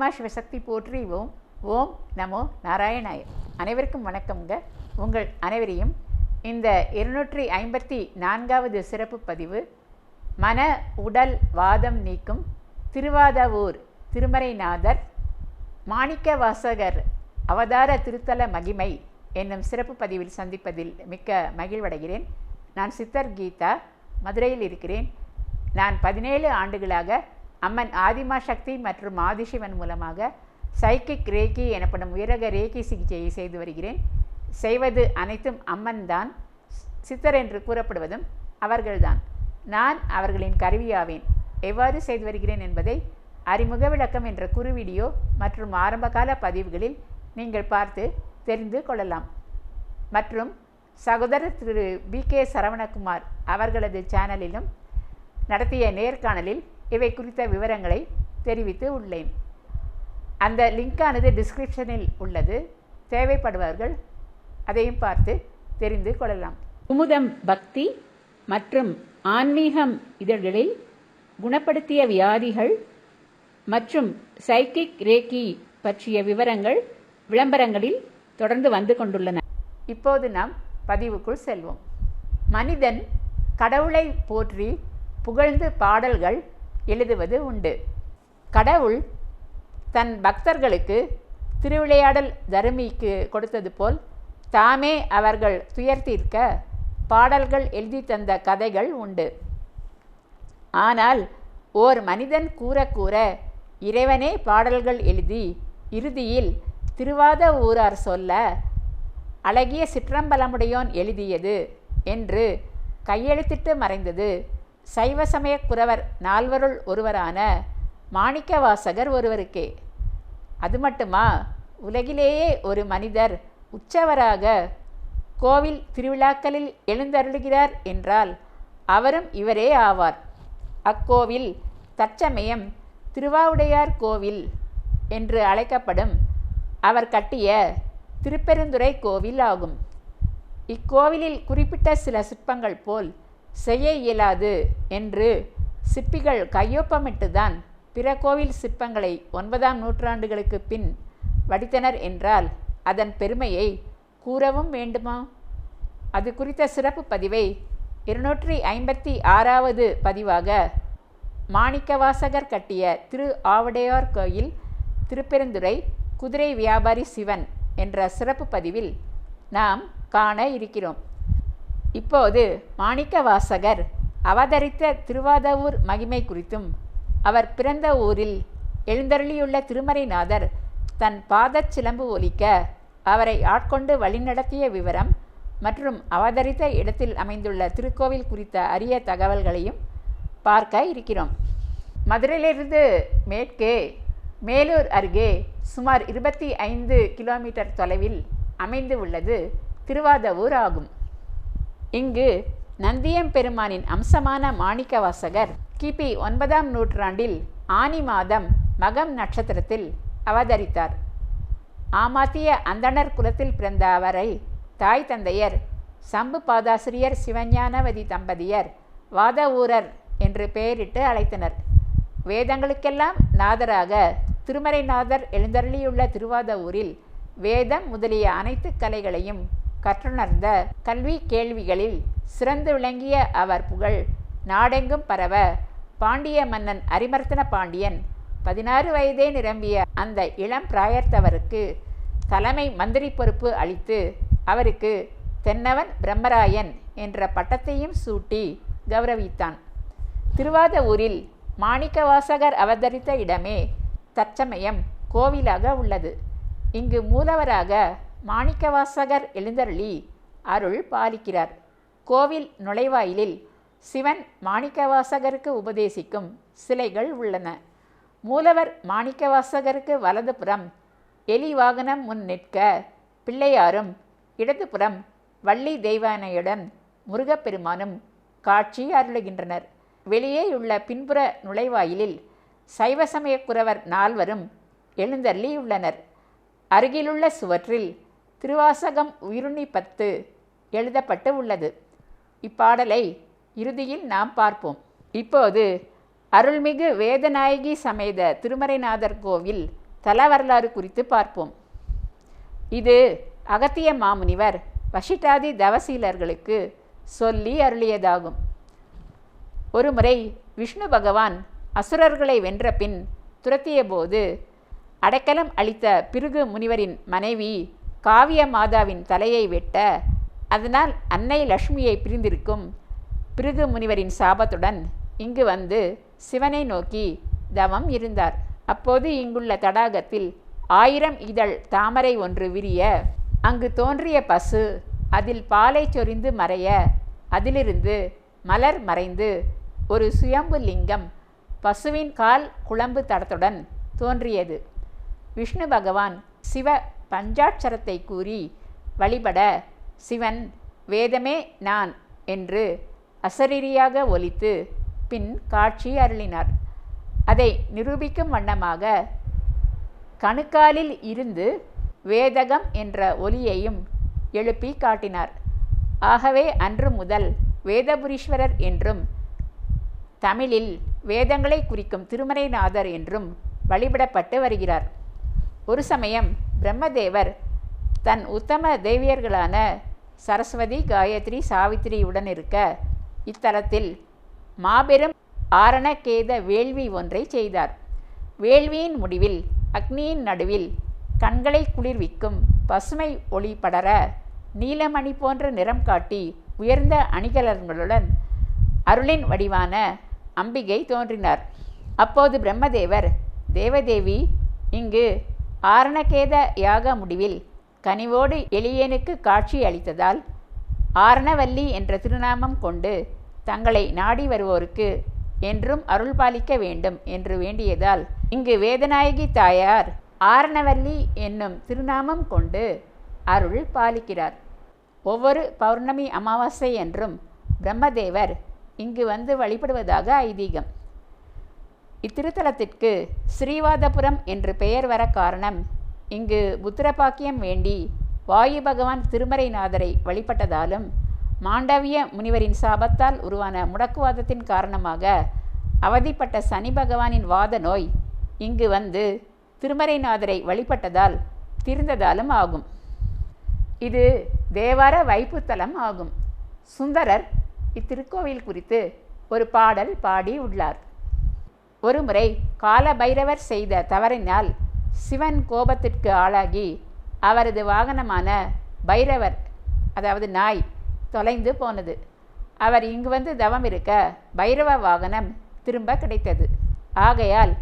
ஆதிமா சிவசக்தி போற்றி ஓம் ஓம் நமோ நாராயணாய. அனைவருக்கும் வணக்கம்ங்க. உங்கள் அனைவரையும் இந்த இருநூற்றி ஐம்பத்தி நான்காவது சிறப்பு பதிவு மன உடல் வாதம் நீக்கும் திருவாதவூர் திருமறைநாதர் மாணிக்க வாசகர் அவதார திருத்தல மகிமை என்னும் சிறப்பு பதிவில் சந்திப்பதில் மிக்க மகிழ்வடைகிறேன். நான் சித்தர் கீதா மதுரையில் இருக்கிறேன். நான் பதினேழு ஆண்டுகளாக அம்மன் ஆதிமா சக்தி மற்றும் ஆதிசிவன் மூலமாக சைக்கிக் ரேக்கி எனப்படும் உயரக ரேக்கி சிகிச்சையை செய்து வருகிறேன். செய்வது அனைத்தும் அம்மன் தான் சித்தர் என்று கூறப்படுவதும் அவர்கள்தான். நான் அவர்களின் கருவியாவேன். எவ்வாறு செய்து வருகிறேன் என்பதை அறிமுக விளக்கம் என்ற குறு வீடியோ மற்றும் ஆரம்பகால பதிவுகளில் நீங்கள் பார்த்து தெரிந்து கொள்ளலாம். மற்றும் சகோதரர் திரு பி கே சரவணகுமார் அவர்களது சேனலிலும் நடத்திய நேர்காணலில் இவை குறித்த விவரங்களை தெரிவித்து உள்ளேன். அந்த லிங்கானது டிஸ்கிரிப்ஷனில் உள்ளது. தேவைப்படுபவர்கள் அதையும் பார்த்து தெரிந்து கொள்ளலாம். குமுதம் பக்தி மற்றும் ஆன்மீகம் இதழ்களில் குணப்படுத்திய வியாதிகள் மற்றும் சைக்கிக் ரேக்கி பற்றிய விவரங்கள் விளம்பரங்களில் தொடர்ந்து வந்து கொண்டுள்ளன. இப்போது நாம் பதிவுக்குள் செல்வோம். மனிதன் கடவுளை போற்றி புகழ்ந்து பாடல்கள் எழுதுவது உண்டு. கடவுள் தன் பக்தர்களுக்கு திருவிளையாடல் தருமிக்கு கொடுத்தது போல் தாமே அவர்கள் துயர்த்தீர்க்க பாடல்கள் எழுதி தந்த கதைகள் உண்டு. ஆனால் ஓர் மனிதன் கூற கூற இறைவனே பாடல்கள் எழுதி இறுதியில் திருவாத ஊரார் சொல்ல அழகிய சிற்றம்பலமுடையோன் எழுதியது என்று கையெழுத்திட்டு மறைந்தது. சைவ சமய குறவர் நால்வருள் ஒருவரான மாணிக்கவாசகர் ஒருவருக்கே. அது மட்டுமா? உலகிலேயே ஒரு மனிதர் உச்சவராக கோவில் திருவிழாக்களில் எழுந்தருளுகிறார் என்றால் அவரும் இவரே ஆவார். அக்கோவில் தற்சமயம் திருவாவுடையார் கோவில் என்று அழைக்கப்படும் அவர் கட்டிய திருப்பெருந்துறை கோவில் ஆகும் இக்கோவிலில் குறிப்பிட்ட சில சிற்பங்கள் போல் செய்ய இயலாது என்று சிற்பிகள் கையொப்பமிட்டுதான் பிற கோவில் சிற்பங்களை ஒன்பதாம் நூற்றாண்டுகளுக்கு பின் வடித்தனர் என்றால் அதன் பெருமையை கூறவும் வேண்டுமா? அது குறித்த சிறப்பு பதிவை இருநூற்றி ஐம்பத்தி ஆறாவது பதிவாக மாணிக்கவாசகர் கட்டிய திரு. ஆவடையார் கோயில் திருப்பெருந்துறை குதிரை வியாபாரி சிவன் என்ற சிறப்பு பதிவில் நாம் காண இருக்கிறோம். இப்போது மாணிக்கவாசகர் அவதரித்த திருவாதவூர் மகிமை குறித்தும் அவர் பிறந்த ஊரில் எழுந்தருளியுள்ள திருமறைநாதர் தன் பாதச் சிலம்பு ஒலிக்க அவரை ஆட்கொண்டு வழிநடத்திய விவரம் மற்றும் அவதரித்த இடத்தில் அமைந்துள்ள திருக்கோவில் குறித்த அரிய தகவல்களையும் பார்க்க இருக்கிறோம். மதுரையிலிருந்து மேற்கே மேலூர் அருகே சுமார் இருபத்தி ஐந்து கிலோமீட்டர் தொலைவில் அமைந்து உள்ளது திருவாதவூர் ஆகும். இங்கு நந்தியம்பெருமானின் அம்சமான மாணிக்கவாசகர் கிபி ஒன்பதாம் நூற்றாண்டில் ஆனி மாதம் மகம் நட்சத்திரத்தில் அவதரித்தார். ஆமாத்திய அந்தணர் குலத்தில் பிறந்த அவரை தாய் தந்தையர் சம்பு பாதாசிரியர் சிவஞானவதி தம்பதியர் வாதவூரர் என்று பெயரிட்டு அழைத்தனர். வேதங்களுக்கெல்லாம் நாதராக திருமறைநாதர் எழுந்தருளியுள்ள திருவாதவூரில் வேதம் முதலிய அனைத்து கலைகளையும் கற்றுணர்ந்த கல்வி கேள்விகளில் சிறந்து விளங்கிய அவர் புகழ். நாடெங்கும் பரவ பாண்டிய மன்னன் அரிமர்த்தன பாண்டியன் பதினாறு வயதே நிரம்பிய அந்த இளம் பிராயத்தவருக்கு தலைமை மந்திரி பொறுப்பு அளித்து அவருக்கு தென்னவன் பிரம்மராயன் என்ற பட்டத்தையும் சூட்டி கௌரவித்தான். திருவாதவூரில் மாணிக்கவாசகர் அவதரித்த இடமே தற்சமயம் கோவிலாக உள்ளது. இங்கு மூலவராக மாணிக்கவாசகர் எழுந்தருளி அருள் பாலிக்கிறார். கோவில் நுழைவாயிலில் சிவன் மாணிக்கவாசகருக்கு உபதேசிக்கும் சிலைகள் உள்ளன. மூலவர் மாணிக்கவாசகருக்கு வலதுபுறம் எலி வாகனம் முன் நிற்க பிள்ளையாரும் இடதுபுறம் வள்ளி தெய்வானையுடன் முருகப்பெருமானும் காட்சி அருளுகின்றனர். வெளியேயுள்ள பின்புற நுழைவாயிலில் சைவ சமயக்குறவர் நால்வரும் எழுந்தருளியுள்ளனர். அருகிலுள்ள சுவற்றில் திருவாசகம் உயிருணி பத்து எழுதப்பட்டு உள்ளது. இப்பாடலை இறுதியில் நாம் பார்ப்போம். இப்போது அருள்மிகு வேதநாயகி சமேத திருமறைநாதர் கோவில் தல வரலாறு குறித்து பார்ப்போம். இது அகத்திய மாமுனிவர் வஷிட்டாதி தவசீலர்களுக்கு சொல்லி அருளியதாகும். ஒருமுறை விஷ்ணு பகவான் அசுரர்களை வென்ற பின் துரத்தியபோது அடைக்கலம் அளித்த பிருகு முனிவரின் மனைவி காவிய மாதாவின் தலையை வெட்ட அதனால் அன்னை லக்ஷ்மியை பிரிந்திருக்கும் பிருகு முனிவரின் சாபத்துடன் இங்கு வந்து சிவனை நோக்கி தவம் இருந்தார். அப்போது இங்குள்ள தடாகத்தில் ஆயிரம் இதழ் தாமரை ஒன்று விரிய அங்கு தோன்றிய பசு அதில் பாலை சொரிந்து மறைய அதிலிருந்து மலர் மறைந்து ஒரு சுயம்பு லிங்கம் பசுவின் கால் குழம்பு தடத்துடன் தோன்றியது. விஷ்ணு பகவான் சிவ பஞ்சாட்சரத்தை கூறி வழிபட சிவன் வேதமே நான் என்று அசரீரியாக ஒலித்து பின் காட்சி அருளினார். அதை நிரூபிக்கும் வண்ணமாக கணுக்காலில் இருந்து வேதகம் என்ற ஒலியையும் எழுப்பி காட்டினார். ஆகவே அன்று முதல் வேதபுரீஸ்வரர் என்றும் தமிழில் வேதங்களை குறிக்கும் திருமறைநாதர் என்றும் வழிபடப்பட்டு வருகிறார். ஒரு சமயம் பிரம்மதேவர் தன் உத்தம தேவியர்களான சரஸ்வதி காயத்ரி சாவித்திரியுடன் இருக்க இத்தலத்தில் மாபெரும் ஆரணகேத வேள்வி ஒன்றை செய்தார். வேள்வியின் முடிவில் அக்னியின் நடுவில் கண்களை குளிர்விக்கும் பசுமை ஒளி படர நீலமணி போன்ற நிறம் காட்டி உயர்ந்த அணிகலன்களுடன் அருளின் வடிவான அம்பிகை தோன்றினார். அப்போது பிரம்மதேவர் தேவதேவி இங்கு ஆரணகேத யாக முடிவில் கனிவோடு எளியனுக்கு காட்சி அளித்ததால் ஆரணவல்லி என்ற திருநாமம் கொண்டு தங்களை நாடி வருவோருக்கு என்றும் அருள் பாலிக்க வேண்டும் என்று வேண்டியதால் இங்கு வேதநாயகி தாயார் ஆரணவல்லி என்னும் திருநாமம் கொண்டு அருள் பாலிக்கிறார். ஒவ்வொரு பௌர்ணமி அமாவாசை என்றும் பிரம்மதேவர் இங்கு வந்து வழிபடுவதாக ஐதீகம். இத்திருத்தலத்திற்கு ஸ்ரீவாதபுரம் என்று பெயர் வர காரணம் இங்கு புத்திரபாக்கியம் வேண்டி வாயு பகவான் திருமறைநாதரை வழிபட்டதாலும் மாண்டவிய முனிவரின் சாபத்தால் உருவான முடக்குவாதத்தின் காரணமாக அவதிப்பட்ட சனி பகவானின் வாத நோய் இங்கு வந்து திருமறைநாதரை வழிபட்டதால் தீர்ந்ததாலும் ஆகும். இது தேவார வைப்புத்தலம் ஆகும். சுந்தரர் இத்திருக்கோவில் குறித்து ஒரு பாடல் பாடி உள்ளார். ஒருமுறை கால பைரவர் செய்த தவறினால் சிவன் கோபத்திற்கு ஆளாகி அவரது வாகனமான பைரவர் அதாவது நாய் தொலைந்து போனது. அவர் இங்கு வந்து தவம் இருக்க பைரவ வாகனம் திரும்ப கிடைத்தது. ஆகையால்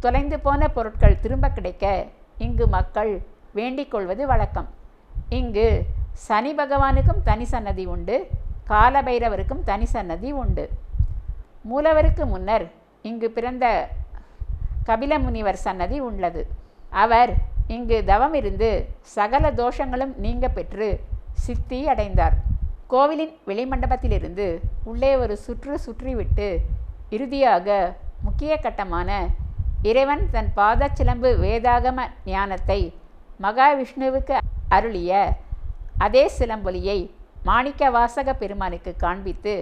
தொலைந்து போன பொருட்கள் திரும்ப கிடைக்க இங்கு மக்கள் வேண்டிக் கொள்வது வழக்கம். இங்கு சனி பகவானுக்கும் தனி சன்னதி உண்டு காலபைரவருக்கும் தனி சன்னதி உண்டு. மூலவருக்கு முன்னர் இங்கு பிறந்த கபில முனிவர் சன்னதி உள்ளது. அவர் இங்கு தவமிருந்து சகல தோஷங்களும் நீங்க பெற்று சித்தி அடைந்தார். கோவிலின் வெளிமண்டபத்திலிருந்து உள்ளே ஒரு சுற்று சுற்றிவிட்டு இறுதியாக முக்கிய கட்டமான இறைவன் தன் பாதச்சிலம்பு வேதாகம ஞானத்தை மகாவிஷ்ணுவுக்கு அருளிய அதே சிலம்பொலியை மாணிக்க வாசக பெருமானுக்கு காண்பித்து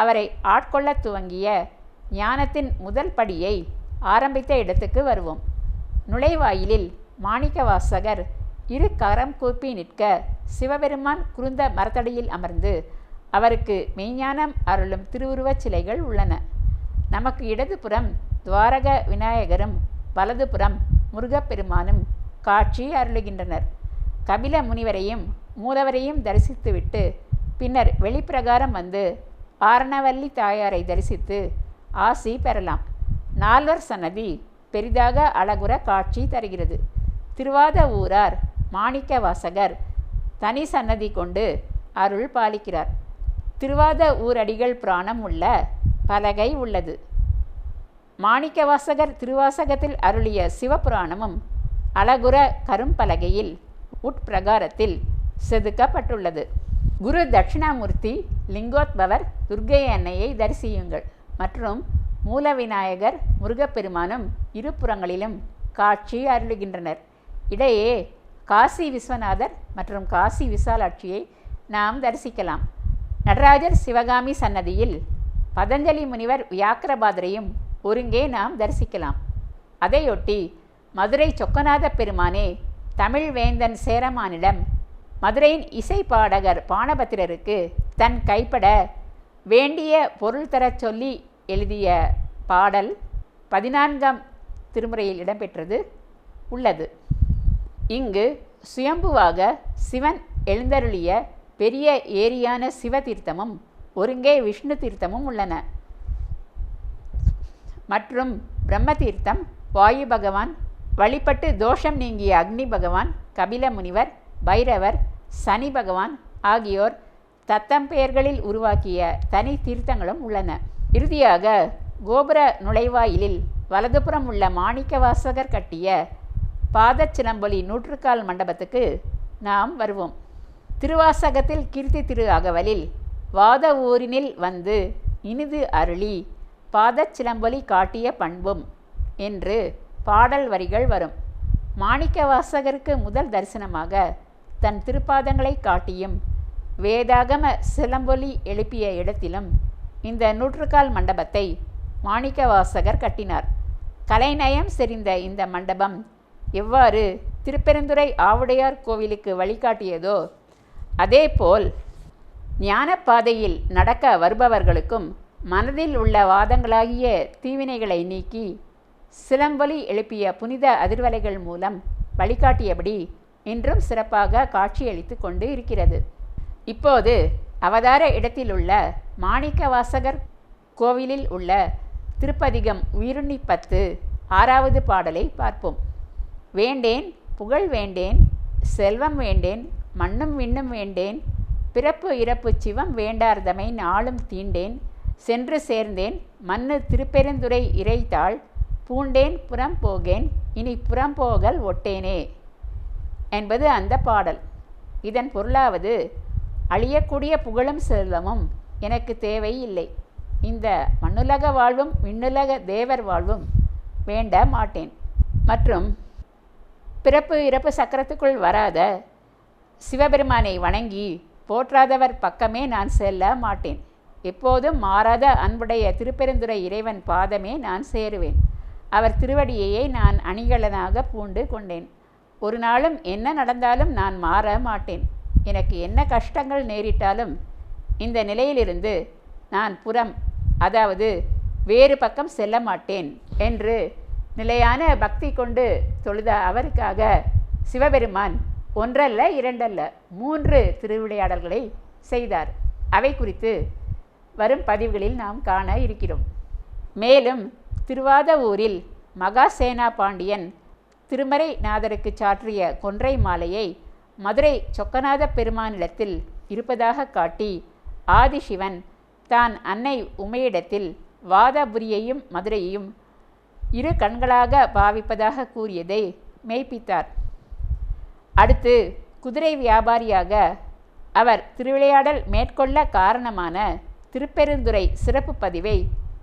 அவரை ஆட்கொள்ளத் துவங்கிய ஞானத்தின் முதல் படியை ஆரம்பித்த இடத்துக்கு வருவோம். நுழைவாயிலில் மாணிக்கவாசகர் இரு கரம் கூப்பி நிற்க சிவபெருமான் குருந்த மரத்தடியில் அமர்ந்து அவருக்கு மெய்ஞானம் அருளும் திருவுருவச் சிலைகள் உள்ளன. நமக்கு இடதுபுறம் துவாரக விநாயகரும் வலதுபுறம் முருகப்பெருமானும் காட்சி அருளுகின்றனர். கபில முனிவரையும் மூலவரையும் தரிசித்துவிட்டு பின்னர் வெளிப்பிரகாரம் வந்து ஆரணவல்லி தாயாரை தரிசித்து ஆசி பெறலாம். நால்வர் சன்னதி பெரிதாக அழகுற காட்சி தருகிறது. திருவாத ஊரார் மாணிக்க வாசகர் தனி சன்னதி கொண்டு அருள் பாலிக்கிறார். திருவாத ஊரடிகள் புராணம் உள்ள பலகை உள்ளது. மாணிக்கவாசகர் திருவாசகத்தில் அருளிய சிவபுராணமும் அழகுற கரும்பலகையில் உட்பிரகாரத்தில் செதுக்கப்பட்டுள்ளது. குரு தட்சிணாமூர்த்தி லிங்கோத்பவர் துர்க்கை அன்னையை தரிசியுங்கள். மற்றும் மூலவிநாயகர் முருகப்பெருமானும் இருபுறங்களிலும் காட்சி அருளுகின்றனர். இடையே காசி விஸ்வநாதர் மற்றும் காசி விசாலாட்சியை நாம் தரிசிக்கலாம். நடராஜர் சிவகாமி சன்னதியில் பதஞ்சலி முனிவர் வியாக்கிரபாதரையும் ஒருங்கே நாம் தரிசிக்கலாம். அதையொட்டி மதுரை சொக்கநாத பெருமானே தமிழ் வேந்தன் சேரமானிடம் மதுரையின் இசை பாடகர் பாணபத்திரருக்கு தன் கைப்பட வேண்டிய பொருள் தரச் சொல்லி எழுதிய பாடல் பதினான்காம் திருமுறையில் இடம்பெற்றது உள்ளது. இங்கு சுயம்புவாக சிவன் எழுந்தருளிய பெரிய ஏரியான சிவதீர்த்தமும் ஒருங்கே விஷ்ணு தீர்த்தமும் உள்ளன. மற்றும் பிரம்ம தீர்த்தம் வாயு பகவான் வழிபட்டு தோஷம் நீங்கிய அக்னி பகவான் கபில முனிவர் பைரவர் சனி பகவான் ஆகியோர் தத்தம் பெயர்களில் உருவாக்கிய தனி தீர்த்தங்களும் உள்ளன. இறுதியாக கோபுர நுழைவாயிலில் வலதுபுறம் உள்ள மாணிக்கவாசகர் கட்டிய பாதச்சிலம்பொலி நூற்றுக்கால் மண்டபத்துக்கு நாம் வருவோம். திருவாசகத்தில் கீர்த்தி திரு அகவலில் வாத ஊரினில் வந்து இனிது அருளி பாதச்சிலம்பொலி காட்டிய பண்பும் என்று பாடல் வரிகள் வரும். மாணிக்கவாசகருக்கு முதல் தரிசனமாக தன் திருப்பாதங்களை காட்டியும் வேதாகம சிலம்பொலி எழுப்பிய இடத்திலும் இந்த நூற்றுக்கால் மண்டபத்தை மாணிக்கவாசகர் கட்டினார். கலைநயம் செறிந்த இந்த மண்டபம் எவ்வாறு திருப்பெருந்துறை ஆவுடையார் கோவிலுக்கு வழிகாட்டியதோ அதேபோல் ஞானப்பாதையில் நடக்க வருபவர்களுக்கும் மனதில் உள்ள வாதங்களாகிய தீவினைகளை நீக்கி சிலம்பொலி எழுப்பிய புனித அதிர்வலைகள் மூலம் வழிகாட்டியபடி இன்றும் சிறப்பாக காட்சியளித்து கொண்டு இருக்கிறது. இப்போது அவதார இடத்திலுள்ள மாணிக்கவாசகர் கோவிலில் உள்ள திருப்பதிகம் உயிருண்ணி பத்து ஆறாவது பாடலை பார்ப்போம். வேண்டேன் புகழ் வேண்டேன் செல்வம் வேண்டேன் மண்ணும் விண்ணும் வேண்டேன் பிறப்பு இறப்பு சிவம் வேண்டார்தமை நாளும் தீண்டேன் சென்று சேர்ந்தேன் மண்ணு திருப்பெருந்துறை இறைத்தாள் பூண்டேன் புறம் போகேன் இனி புறம் போகல் ஒட்டேனே. என்பது அந்த பாடல். இதன் பொருளாவது அழியக்கூடிய புகழும் செல்வமும் எனக்கு தேவை இல்லை இந்த மண்ணுலக வாழ்வும் விண்ணுலக தேவர் வாழ்வும் வேண்ட மாட்டேன். மற்றும் பிறப்பு இறப்பு சக்கரத்துக்குள் வராத சிவபெருமானை வணங்கி போற்றாதவர் பக்கமே நான் செல்ல மாட்டேன். எப்போதும் மாறாத அன்புடைய திருப்பெருந்துறை இறைவன் பாதமே நான் சேருவேன். அவர் திருவடியையே நான் அணிகலனாக பூண்டு கொண்டேன். ஒரு நாளும் என்ன நடந்தாலும் நான் மாற மாட்டேன். எனக்கு என்ன கஷ்டங்கள் நேரிட்டாலும் இந்த நிலையிலிருந்து நான் புறம் அதாவது வேறு பக்கம் செல்ல மாட்டேன் என்று நிலையான பக்தி கொண்டு தொழுத அவருக்காக சிவபெருமான் ஒன்றல்ல இரண்டல்ல மூன்று திருவிளையாடல்களை செய்தார். அவை குறித்து வரும் பதிவுகளில் நாம் காண இருக்கிறோம். மேலும் திருவாதவூரில் மகாசேனா பாண்டியன் திருமறை நாதருக்கு சாற்றிய கொன்றை மாலையை மதுரை சொக்கநாத பெருமானிடத்தில் இருப்பதாக காட்டி ஆதிசிவன் தான் அன்னை உமையிடத்தில் வாதபுரியையும் மதுரையையும் இரு கண்களாக பாவிப்பதாக கூறியதை மெய்ப்பித்தார். அடுத்து குதிரை வியாபாரியாக அவர் திருவிளையாடல் மேற்கொள்ள காரணமான திருப்பெருந்துறை சிறப்பு பதிவை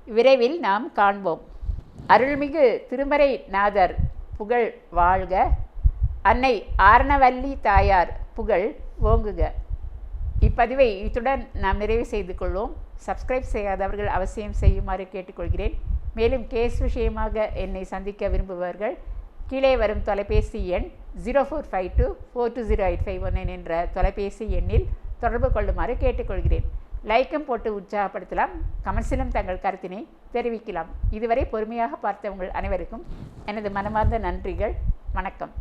விரைவில் நாம் காண்போம். அருள்மிகு திருமறை நாதர் புகழ் வாழ்க. அன்னை ஆரணவல்லி தாயார் புகழ் ஓங்குக. இப்பதிவை இத்துடன் நாம் நிறைவு செய்து கொள்வோம். சப்ஸ்கிரைப் செய்யாதவர்கள் அவசியம் செய்யுமாறு கேட்டுக்கொள்கிறேன். மேலும் கேஸ் விஷயமாக என்னை சந்திக்க விரும்புபவர்கள் கீழே வரும் தொலைபேசி எண் zero four five two four two zero eight five one nine என்ற தொலைபேசி எண்ணில் தொடர்பு கொள்ளுமாறு கேட்டுக்கொள்கிறேன். லைக்கும் போட்டு உற்சாகப்படுத்தலாம். கமெண்ட்ஸிலும் தங்கள் கருத்தினை தெரிவிக்கலாம். இதுவரை பொறுமையாக பார்த்தவங்கள் அனைவருக்கும் எனது மனமார்ந்த நன்றிகள். வணக்கம்.